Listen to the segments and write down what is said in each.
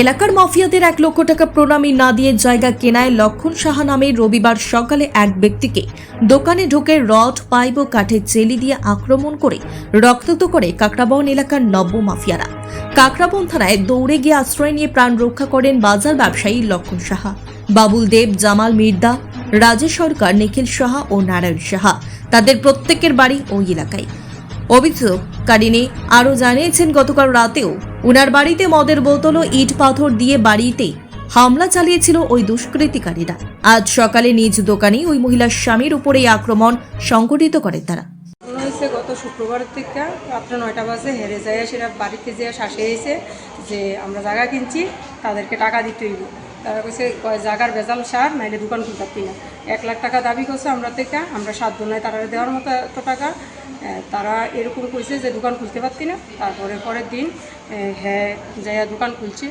এলাকার মাফিয়াদের এক লক্ষ টাকা প্রণামী না দিয়ে জায়গা কেনায় লক্ষণ সাহা নামে রবিবার সকালে এক ব্যক্তিকে দোকানে ঢুকে রড, পাইপ ও কাঠের চেলি দিয়ে আক্রমণ করে রক্তাক্ত করে কাকরাবন এলাকার নব্য মাফিয়ারা। কাকরাবন থানায় দৌড়ে গিয়ে আশ্রয় নিয়ে প্রাণ রক্ষা করেন বাজার ব্যবসায়ী লক্ষণ সাহা। বাবুল দেব, জামাল মির্দা, রাজেশ সরকার, নিখিল সাহা ও নারায়ণ সাহা তাদের প্রত্যেকের বাড়ি ওই এলাকায়। অভিযোগকারিনী আরও জানিয়েছেন, গতকাল রাতেও উনার বাড়িতে মদের বোতল ও ইট পাথর দিয়ে বাড়িতে হামলা চালিয়েছিল ওই দুষ্কৃতিকারীরা। আজ সকালে নিজ দোকানে ওই মহিলার স্বামীর উপরে এই আক্রমণ সংঘটিত করে তারা। গত শুক্রবার থেকে রাত্র নয়টা বাজে হেরে যায়, সেটা বাড়িতে যেয়ে শাসে এসে যে আমরা জায়গা কিনছি, তাদেরকে টাকা দিতেই তারা কইছে, কয় জায়গার বেজাল সার, নাইলে দোকান খুলতে না। এক লাখ টাকা দাবি করছে আমরা থেকে, আমরা সাত নয় তারা দেওয়ার মতো এত টাকা। তারা এরকম কইছে যে দোকান খুলতে পারতি না। তারপরে পরের দিন হ্যাঁ যাইয়া দোকান খুলছে।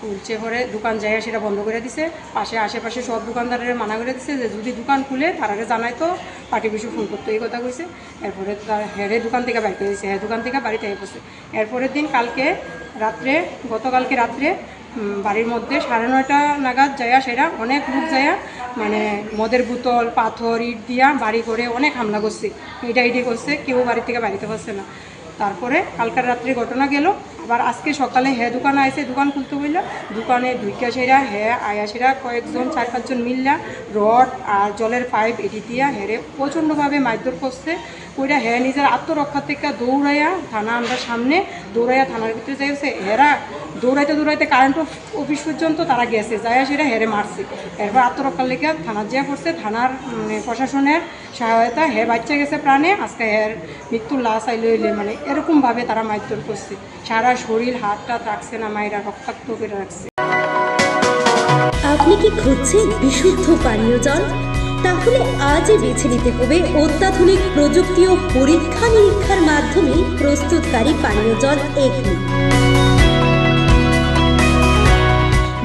খুলছে পরে দোকান যাইয়া সেটা বন্ধ করে দিছে। পাশে আশেপাশে সব দোকানদারের মানা করে দিছে যে, যদি দোকান খুলে, তারারে জানাই তো, পার্টি পিছু ফোন করতো, এই কথা কইছে। এরপরে তার হেরে দোকান থেকে বাড়িতে গেছে হ্যাঁ দোকান থেকে বাড়িতে এসে পড়ছে। এরপরের দিন কালকে রাত্রে, গতকালকে রাত্রে বাড়ির মধ্যে সাড়ে নয়টা নাগাদ যায়া সেরা, অনেক লোক যায়া মানে মদের বোতল, পাথর, ইট দিয়া বাড়ি করে অনেক হামলা করছে এটা ইটি করছে, কেউ বাড়ি থেকে বাড়িতে পারছে না। তারপরে কালকার রাত্রে ঘটনা গেল, আবার আজকে সকালে হ্যাঁ দোকান আইসে দোকান খুলতে বলল দোকানে দুইকা সেরা হ্যাঁ আয়াসেরা কয়েকজন, চার পাঁচজন মিললা, রড আর জলের পাইপ এটি দিয়া হেরে প্রচণ্ডভাবে মারধর করছে, কইরা হ্যাঁ নিজের আত্মরক্ষার থেকে দৌড়াইয়া থানা আমরা সামনে দৌড়াইয়া থানার ভিতরে যাইছে, হেরা দৌড়াইতে দৌড়াইতে কারেন্ট অফিস পর্যন্ত তারা গেছে। যাইয়া সেটা হেরে মারছে। এরপর আত্মরক্ষার লেগে থানার যা করছে থানার প্রশাসনের সহায়তা হে বাচ্চা গেছে প্রাণে। আজকে হের মৃত্যুর লাশ আইলে হইলে মানে এরকমভাবে তারা মারধর করছে। সারা শরীর হাত টাত রাখছে না মায়েরা, রক্তাক্ত করে রাখছে। আপনি কি খুঁজছেন বিশুদ্ধ পানীয় জল? তাহলে আজই বেছে নিতে হবে অত্যাধুনিক প্রযুক্তি ও পরীক্ষা নিরীক্ষার মাধ্যমে প্রস্তুতকারী পানীয় জল agony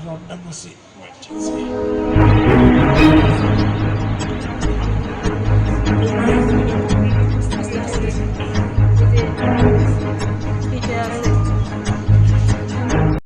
I don't ever see it right.